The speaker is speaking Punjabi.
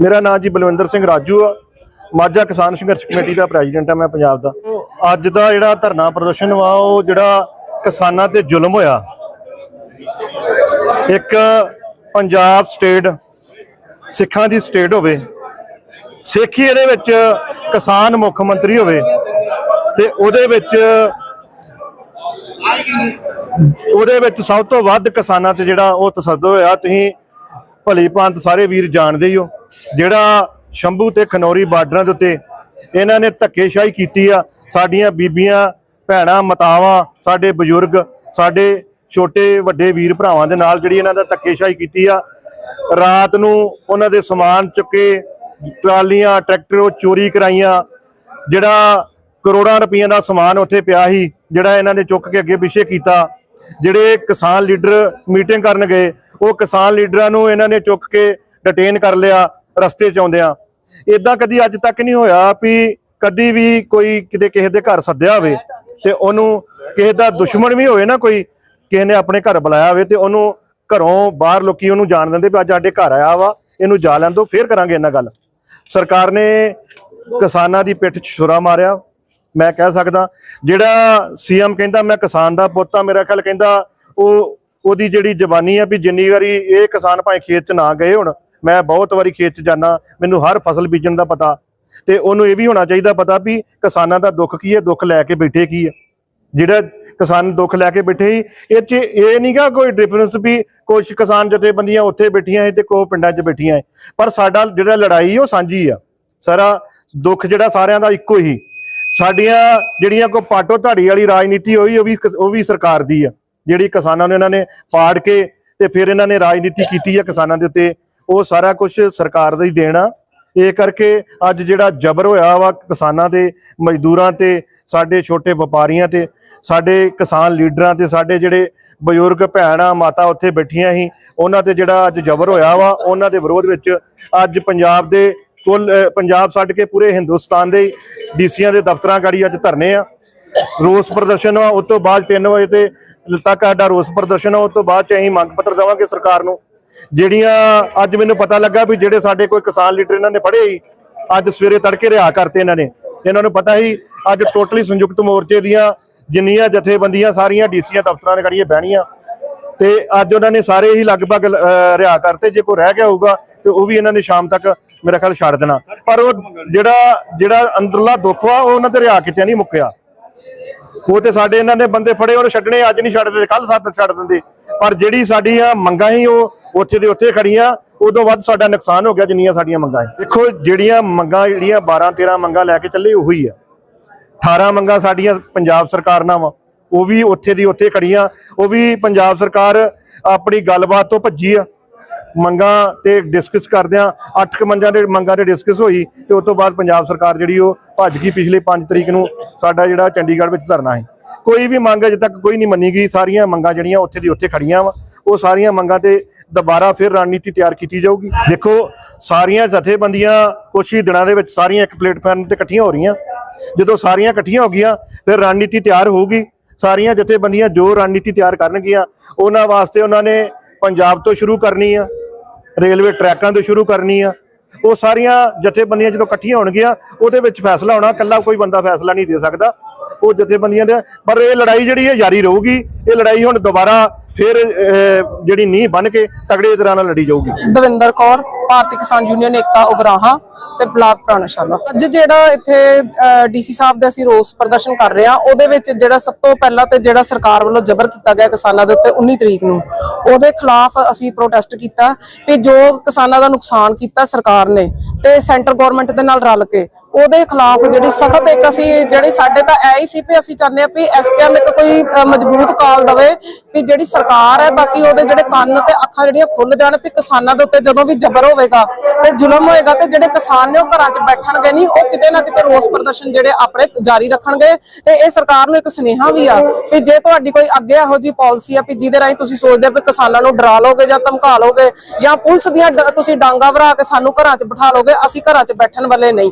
ਮੇਰਾ ਨਾਮ ਜੀ ਬਲਵਿੰਦਰ ਸਿੰਘ ਰਾਜੂ ਆ। ਮਾਝਾ ਕਿਸਾਨ ਸੰਘਰਸ਼ ਕਮੇਟੀ ਦਾ ਪ੍ਰੈਜ਼ੀਡੈਂਟ ਆ ਮੈਂ ਪੰਜਾਬ ਦਾ। ਉਹ ਅੱਜ ਦਾ ਜਿਹੜਾ ਧਰਨਾ ਪ੍ਰਦਰਸ਼ਨ ਵਾ, ਉਹ ਜਿਹੜਾ ਕਿਸਾਨਾਂ ਤੇ ਜ਼ੁਲਮ ਹੋਇਆ। ਇੱਕ ਪੰਜਾਬ ਸਟੇਟ, ਸਿੱਖਾਂ ਦੀ ਸਟੇਟ ਹੋਵੇ, ਸਿੱਖੀ ਇਹਦੇ ਵਿੱਚ ਕਿਸਾਨ ਮੁੱਖ ਮੰਤਰੀ ਹੋਵੇ, ਤੇ ਉਹਦੇ ਵਿੱਚ ਉਹਦੇ ਵਿੱਚ ਸਭ ਤੋਂ ਵੱਧ ਕਿਸਾਨਾਂ ਤੇ ਜਿਹੜਾ ਉਹ ਤਸੱਦਦ ਹੋਇਆ। ਤੁਸੀਂ ਭਲੀ ਭਾਂਤ ਸਾਰੇ ਵੀਰ ਜਾਣਦੇ ਹੀ ਹੋ। ਜਿਹੜਾ ਸ਼ੰਭੂ ਤੇ ਖਨੌਰੀ ਬਾਰਡਰਾਂ ਦੇ ਉੱਤੇ ਇਹਨਾਂ ਨੇ ਧੱਕੇਸ਼ਾਹੀ ਕੀਤੀ ਆ, ਸਾਡੀਆਂ ਬੀਬੀਆਂ, ਭੈਣਾਂ, ਮਤਾਵਾਂ, ਸਾਡੇ ਬਜ਼ੁਰਗ, ਸਾਡੇ ਛੋਟੇ ਵੱਡੇ ਵੀਰ ਭਰਾਵਾਂ ਦੇ ਨਾਲ ਜਿਹੜੀ ਇਹਨਾਂ ਦਾ ਧੱਕੇਸ਼ਾਹੀ ਕੀਤੀ ਆ, ਰਾਤ ਨੂੰ ਉਹਨਾਂ ਦੇ ਸਮਾਨ ਚੁੱਕੇ, ਟਰਾਲੀਆਂ, ਟਰੈਕਟਰ ਉਹ ਚੋਰੀ ਕਰਾਈਆਂ, ਜਿਹੜਾ ਕਰੋੜਾਂ ਰੁਪਈਆਂ ਦਾ ਸਮਾਨ ਉੱਥੇ ਪਿਆ ਸੀ, ਜਿਹੜਾ ਇਹਨਾਂ ਨੇ ਚੁੱਕ ਕੇ ਅੱਗੇ ਪਿੱਛੇ ਕੀਤਾ ਜਿਹੜੇ ਕਿਸਾਨ ਲੀਡਰ ਮੀਟਿੰਗ ਕਰਨ ਗਏ, ਉਹ ਕਿਸਾਨ ਲੀਡਰਾਂ ਨੂੰ ਇਹਨਾਂ ਨੇ ਚੁੱਕ ਕੇ ਡਿਟੇਨ ਕਰ ਲਿਆ, ਰਸਤੇ ਚ ਆਉਂਦਿਆਂ। ਇਦਾਂ ਕਦੀ ਅੱਜ ਤੱਕ ਨਹੀਂ ਹੋਇਆ ਵੀ ਕਦੀ ਵੀ ਕੋਈ ਕਿਤੇ ਕਿਸੇ ਦੇ ਘਰ ਸੱਦਿਆ ਹੋਵੇ ਤੇ ਉਹਨੂੰ ਕਿਸੇ ਦਾ ਦੁਸ਼ਮਣ ਵੀ ਹੋਵੇ ਨਾ ਕੋਈ, ਕਿਸੇ ਨੇ ਆਪਣੇ ਘਰ ਬੁਲਾਇਆ ਹੋਵੇ ਤੇ ਉਹਨੂੰ ਘਰੋਂ ਬਾਹਰ ਲੋਕੀ ਉਹਨੂੰ ਜਾਣ ਦਿੰਦੇ ਵੀ ਅੱਜ ਸਾਡੇ ਘਰ ਆਇਆ ਵਾ, ਇਹਨੂੰ ਜਾ ਲੈਣ ਦਿਓ, ਫੇਰ ਕਰਾਂਗੇ ਇਹਨਾਂ ਗੱਲ। ਸਰਕਾਰ ਨੇ ਕਿਸਾਨਾਂ ਦੀ ਪਿੱਠ 'ਚ ਛੁਰਾ ਮਾਰਿਆ। ਮੈਂ ਕਹਿ ਸਕਦਾ, ਜਿਹੜਾ ਸੀਐਮ ਕਹਿੰਦਾ ਮੈਂ ਕਿਸਾਨ ਦਾ ਪੁੱਤ ਆ, ਮੇਰਾ ਖਿਆਲ ਕਹਿੰਦਾ ਉਹ ਉਹਦੀ ਜਿਹੜੀ ਜਵਾਨੀ ਆ ਵੀ ਜਿੰਨੀ ਵਾਰੀ ਇਹ ਕਿਸਾਨ ਭਾਵੇਂ ਖੇਤ 'ਚ ਨਾ ਗਏ ਹੁਣ, ਮੈਂ ਬਹੁਤ ਵਾਰੀ ਖੇਤ 'ਚ ਜਾਣਾ ਮੈਨੂੰ ਹਰ ਫਸਲ ਬੀਜਣ ਦਾ ਪਤਾ। ਤੇ ਉਹਨੂੰ ਇਹ ਵੀ ਹੋਣਾ ਚਾਹੀਦਾ ਪਤਾ ਵੀ ਕਿਸਾਨਾਂ ਦਾ ਦੁੱਖ ਕੀ ਹੈ, ਦੁੱਖ ਲੈ ਕੇ ਬੈਠੇ ਕੀ ਹੈ। ਜਿਹੜਾ ਕਿਸਾਨ ਦੁੱਖ ਲੈ ਕੇ ਬੈਠੇ ਸੀ, ਇਹ ਚ ਇਹ ਨਹੀਂਗਾ ਕੋਈ ਡਿਫਰੈਂਸ ਵੀ ਕੁਝ ਕਿਸਾਨ ਜਥੇਬੰਦੀਆਂ ਉੱਥੇ ਬੈਠੀਆਂ ਹੈ ਤੇ ਕੋ ਪਿੰਡਾਂ 'ਚ ਬੈਠੀਆਂ ਹੈ ਪਰ ਸਾਡਾ ਜਿਹੜਾ ਲੜਾਈ ਉਹ ਸਾਂਝੀ ਆ। ਸਾਰਾ ਦੁੱਖ ਜਿਹੜਾ ਸਾਰਿਆਂ ਦਾ ਇੱਕੋ ਹੀ। ਸਾਡੀਆਂ ਜਿਹੜੀਆਂ ਕੋ ਪਾਟੋ ਧਾੜੀ ਵਾਲੀ ਰਾਜਨੀਤੀ ਹੋਈ, ਉਹ ਵੀ ਕਿਸ- ਉਹ ਵੀ ਸਰਕਾਰ ਦੀ ਆ। ਜਿਹੜੀ ਕਿਸਾਨਾਂ ਨੂੰ ਇਹਨਾਂ ਨੇ ਪਾੜ ਕੇ ਤੇ ਫਿਰ ਇਹਨਾਂ ਨੇ ਰਾਜਨੀਤੀ ਕੀਤੀ ਆ ਕਿਸਾਨਾਂ ਦੇ ਉੱਤੇ, ਉਹ ਸਾਰਾ ਕੁਝ ਸਰਕਾਰ ਦਾ ਹੀ ਦੇਣਾ ਇਹ ਕਰਕੇ ਅੱਜ ਜਿਹੜਾ ਜ਼ਬਰ ਹੋਇਆ ਵਾ ਕਿਸਾਨਾਂ ਤੇ, ਮਜ਼ਦੂਰਾਂ ਤੇ, ਸਾਡੇ ਛੋਟੇ ਵਪਾਰੀਆਂ ਤੇ, ਸਾਡੇ ਕਿਸਾਨ ਲੀਡਰਾਂ ਤੇ, ਸਾਡੇ ਜਿਹੜੇ ਬਜ਼ੁਰਗ ਭੈਣਾਂ ਮਾਤਾ ਉੱਥੇ ਬੈਠੀਆਂ ਸੀ, ਉਹਨਾਂ ਤੇ ਜਿਹੜਾ ਅੱਜ ਜ਼ਬਰ ਹੋਇਆ ਵਾ, ਉਹਨਾਂ ਦੇ ਵਿਰੋਧ ਵਿੱਚ ਅੱਜ ਪੰਜਾਬ ਦੇ ਕੁੱਲ ਪੰਜਾਬ ਛੱਡ ਕੇ ਪੂਰੇ ਹਿੰਦੁਸਤਾਨ ਦੇ ਡੀਸੀਆਂ ਦੇ ਦਫ਼ਤਰਾਂ ਗਾੜੀ ਅੱਜ ਧਰਨੇ ਆ। ਰੋਸ ਪ੍ਰਦਰਸ਼ਨ ਆ, ਉਸ ਤੋਂ ਬਾਅਦ 3 ਵਜੇ ਤੇ ਤੱਕ ਸਾਡਾ ਰੋਸ ਪ੍ਰਦਰਸ਼ਨ ਆ, ਉਸ ਤੋਂ ਬਾਅਦ ਚ ਅਸੀਂ ਮੰਗ ਪੱਤਰ ਦੇਵਾਂਗੇ ਸਰਕਾਰ ਨੂੰ। ਜਿਹੜੀਆਂ ਅੱਜ ਮੈਨੂੰ ਪਤਾ ਲੱਗਾ ਵੀ ਜਿਹੜੇ ਸਾਡੇ ਕੋਈ ਕਿਸਾਨ ਲੀਡਰ ਇਹਨਾਂ ਨੇ ਫੜੇ ਸੀ, ਅੱਜ ਸਵੇਰੇ ਤੜਕੇ ਰਿਹਾ ਕਰਤੇ ਇਹਨਾਂ ਨੇ। ਇਹਨਾਂ ਨੂੰ ਪਤਾ ਸੀ, ਅੱਜ ਟੋਟਲੀ ਸੰਯੁਕਤ ਮੋਰਚੇ ਦੀਆਂ ਜਿੰਨੀਆਂ ਜਥੇਬੰਦੀਆਂ ਸਾਰੀਆਂ ਡੀਸੀਆਂ ਦਫ਼ਤਰਾਂ ਦੇ ਗੜੀਏ ਬਹਿਣੀਆਂ। ਤੇ ਅੱਜ ਉਹਨਾਂ ਨੇ ਸਾਰੇ ਹੀ ਲਗਭਗ ਰਿਹਾ ਕਰਤੇ, ਜੇ ਕੋਈ ਰਹਿ ਗਿਆ ਹੋਊਗਾ ਤੇ ਉਹ ਵੀ ਇਹਨਾਂ ਨੇ ਸ਼ਾਮ ਤੱਕ ਮੇਰਾ ਖਿਆਲ ਛੱਡ ਦੇਣਾ। ਪਰ ਉਹ ਜਿਹੜਾ ਜਿਹੜਾ ਅੰਦਰਲਾ ਦੁੱਖ ਆ ਉਹ ਉਹਨਾਂ ਤੇ ਰਿਹਾ ਕਿਤੇ ਨਹੀਂ ਮੁੱਕਿਆ। ਉਹ ਤੇ ਸਾਡੇ ਇਹਨਾਂ ਨੇ ਬੰਦੇ ਫੜੇ, ਉਹਨੂੰ ਛੱਡਣੇ ਅੱਜ ਨਹੀਂ ਛੱਡਦੇ ਕੱਲ ਸੱਤ ਛੱਡ ਦਿੰਦੇ। ਪਰ ਜਿਹੜੀ ਸਾਡੀਆਂ ਮੰਗਾਂ ਹੀ ਉਹ ਉੱਥੇ ਦੇ ਉੱਥੇ ਖੜੀਆਂ, ਉਦੋਂ ਵੱਧ ਸਾਡਾ ਨੁਕਸਾਨ ਹੋ ਗਿਆ ਜਿੰਨੀਆਂ ਸਾਡੀਆਂ ਮੰਗਾਂ ਹੈ ਦੇਖੋ, ਜਿਹੜੀਆਂ ਮੰਗਾਂ, ਜਿਹੜੀਆਂ 12 13 ਮੰਗਾਂ ਲੈ ਕੇ ਚੱਲੇ, ਉਹੀ ਆ। 18 ਮੰਗਾਂ ਸਾਡੀਆਂ ਪੰਜਾਬ ਸਰਕਾਰ ਨਾਲ ਵਾ, ਉਹ ਵੀ ਉੱਥੇ ਦੀ ਉੱਥੇ ਖੜੀਆਂ, ਉਹ ਵੀ ਪੰਜਾਬ ਸਰਕਾਰ ਆਪਣੀ ਗੱਲਬਾਤ ਤੋਂ ਭੱਜੀ ਆ। ਮੰਗਾਂ ਤੇ ਡਿਸਕਸ ਕਰਦਿਆਂ ਅੱਠ ਕੁ ਮੰਗਾਂ ਦੇ ਮੰਗਾਂ ਤੇ ਡਿਸਕਸ ਹੋਈ ਤੇ ਉਸ ਤੋਂ ਬਾਅਦ ਪੰਜਾਬ ਸਰਕਾਰ ਜਿਹੜੀ ਉਹ ਭੱਜ ਗਈ ਪਿਛਲੇ 5 ਤਰੀਕ ਨੂੰ। ਸਾਡਾ ਜਿਹੜਾ ਚੰਡੀਗੜ੍ਹ ਵਿੱਚ ਧਰਨਾ ਹੈ ਕੋਈ ਵੀ ਮੰਗ ਅਜੇ ਤੱਕ ਕੋਈ ਨਹੀਂ ਮੰਨੀ ਗਈ ਸਾਰੀਆਂ ਮੰਗਾਂ ਜਿਹੜੀਆਂ ਉੱਥੇ ਦੀ ਉੱਥੇ ਖੜੀਆਂ ਵਾ। ਉਹ ਸਾਰੀਆਂ ਮੰਗਾਂ ਤੇ ਦੁਬਾਰਾ ਫਿਰ ਰਣਨੀਤੀ ਤਿਆਰ ਕੀਤੀ ਜਾਊਗੀ। ਦੇਖੋ, ਸਾਰੀਆਂ ਜਥੇਬੰਦੀਆਂ ਕੁਛ ਹੀ ਦਿਨਾਂ ਦੇ ਵਿੱਚ ਸਾਰੀਆਂ ਇੱਕ ਪਲੇਟਫਾਰਮ ਤੇ ਇਕੱਠੀਆਂ ਹੋ ਰਹੀਆਂ। ਜਦੋਂ ਸਾਰੀਆਂ ਇਕੱਠੀਆਂ ਹੋ ਗਈਆਂ, ਫਿਰ ਰਣਨੀਤੀ ਤਿਆਰ ਹੋਊਗੀ। ਸਾਰੀਆਂ ਜਥੇਬੰਦੀਆਂ ਜੋ ਰਣਨੀਤੀ ਤਿਆਰ ਕਰਨਗੀਆਂ, ਉਹਨਾਂ ਵਾਸਤੇ ਉਹਨਾਂ ਨੇ ਪੰਜਾਬ ਤੋਂ ਸ਼ੁਰੂ ਕਰਨੀ ਆ। ਰੇਲਵੇ ਟਰੈਕਾਂ ਤੋਂ ਸ਼ੁਰੂ ਕਰਨੀ ਆ। ਉਹ ਸਾਰੀਆਂ ਜਥੇਬੰਦੀਆਂ ਜਦੋਂ ਇਕੱਠੀਆਂ ਹੋਣਗੀਆਂ, ਉਹਦੇ ਵਿੱਚ ਫੈਸਲਾ ਹੋਣਾ, ਇਕੱਲਾ ਕੋਈ ਬੰਦਾ ਫੈਸਲਾ ਨਹੀਂ ਦੇ ਸਕਦਾ। ਉਹ ਜਥੇਬੰਦੀਆਂ ਦੇ ਪਰ ਇਹ ਲੜਾਈ ਜਿਹੜੀ ਹੈ ਜਾਰੀ ਰਹੂਗੀ, ਇਹ ਲੜਾਈ ਹੁਣ ਦੁਬਾਰਾ ਫਿਰ ਜਿਹੜੀ ਨੀਂਹ ਬਣ ਕੇ ਤਗੜੇ ਤਰ੍ਹਾਂ ਨਾਲ ਲੜੀ ਜਾਊਗੀ। ਦਵਿੰਦਰ ਕੌਰ। ਭਾਰਤੀ ਕਿਸਾਨ ਯੂਨੀਅਨ ਏਕਤਾ ਉਗਰਾਹਾ ਤੇ ਬਲਾਕ ਪ੍ਰਾਣਸ਼ਾਲਾ। ਅੱਜ ਜਿਹੜਾ ਇੱਥੇ ਡੀਸੀ ਸਾਹਿਬ ਦਾ ਅਸੀਂ ਰੋਸ ਪ੍ਰਦਰਸ਼ਨ ਕਰ ਰਹੇ ਹਾਂ, ਉਹਦੇ ਵਿੱਚ ਜਿਹੜਾ ਸਭ ਤੋਂ ਪਹਿਲਾਂ ਤੇ ਜਿਹੜਾ ਸਰਕਾਰ ਵੱਲੋਂ ਜ਼ਬਰ ਕੀਤਾ ਗਿਆ ਕਿਸਾਨਾਂ ਦੇ ਉੱਤੇ 19 ਤਰੀਕ ਨੂੰ, ਉਹਦੇ ਖਿਲਾਫ ਅਸੀਂ ਪ੍ਰੋਟੈਸਟ ਕੀਤਾ ਕਿ ਜੋ ਕਿਸਾਨਾਂ ਦਾ ਨੁਕਸਾਨ ਕੀਤਾ ਸਰਕਾਰ ਨੇ ਤੇ ਸੈਂਟਰ ਗਵਰਨਮੈਂਟ ਦੇ ਨਾਲ ਰਲ ਕੇ, ਉਹਦੇ ਖਿਲਾਫ ਜਿਹੜੀ ਸਖਤ ਇੱਕ ਅਸੀਂ, ਜਿਹੜੀ ਸਾਡੇ ਤਾਂ ਐ ਹੀ ਸੀ ਵੀ ਅਸੀਂ ਚਾਹੁੰਦੇ ਹਾਂ ਵੀ ਐਸਕੇਐਮ ਇੱਕ ਕੋਈ ਮਜ਼ਬੂਤ ਕਾਲ ਦਵੇ ਵੀ ਜਿਹੜੀ ਸਰਕਾਰ ਹੈ, ਤਾਂ ਕਿ ਉਹਦੇ ਜਿਹੜੇ ਕੰਨ ਤੇ ਅੱਖਾਂ ਜਿਹੜੀਆਂ ਖੁੱਲ ਜਾਣ ਵੀ ਕਿਸਾਨਾਂ ਦੇ ਉੱਤੇ ਜਦੋਂ ਵੀ ਜ਼ਬਰ ਹੋਵੇਗਾ ਤੇ ਜ਼ੁਲਮ ਹੋਏਗਾ ਤੇ ਜਿਹੜੇ ਕਿਸਾਨ ਨੇ ਉਹ ਘਰਾਂ 'ਚ ਬੈਠਣਗੇ ਨਹੀਂ, ਉਹ ਕਿਤੇ ਨਾ ਕਿਤੇ ਰੋਸ ਪ੍ਰਦਰਸ਼ਨ ਜਿਹੜੇ ਆਪਣੇ ਜਾਰੀ ਰੱਖਣਗੇ ਤੇ ਇਹ ਸਰਕਾਰ ਨੂੰ ਇੱਕ ਸੁਨੇਹਾ ਵੀ ਆ ਵੀ ਜੇ ਤੁਹਾਡੀ ਕੋਈ ਅੱਗੇ ਇਹੋ ਜੀ ਪਾਲਿਸੀ ਆ ਵੀ ਜਿਹਦੇ ਰਾਹੀਂ ਤੁਸੀਂ ਸੋਚਦੇ ਆ ਵੀ ਕਿਸਾਨਾਂ ਨੂੰ ਡਰਾ ਲੋਗੇ ਜਾਂ ਧਮਕਾ ਲੋਗੇ ਜਾਂ ਪੁਲਿਸ ਦੀਆਂ ਤੁਸੀਂ ਡਾਂਗਾ ਵਰਾ ਕੇ ਸਾਨੂੰ ਘਰਾਂ 'ਚ ਬਿਠਾ ਲੋਗੇ ਅਸੀਂ ਘਰਾਂ 'ਚ ਬੈਠਣ ਵਾਲੇ ਨਹੀਂ।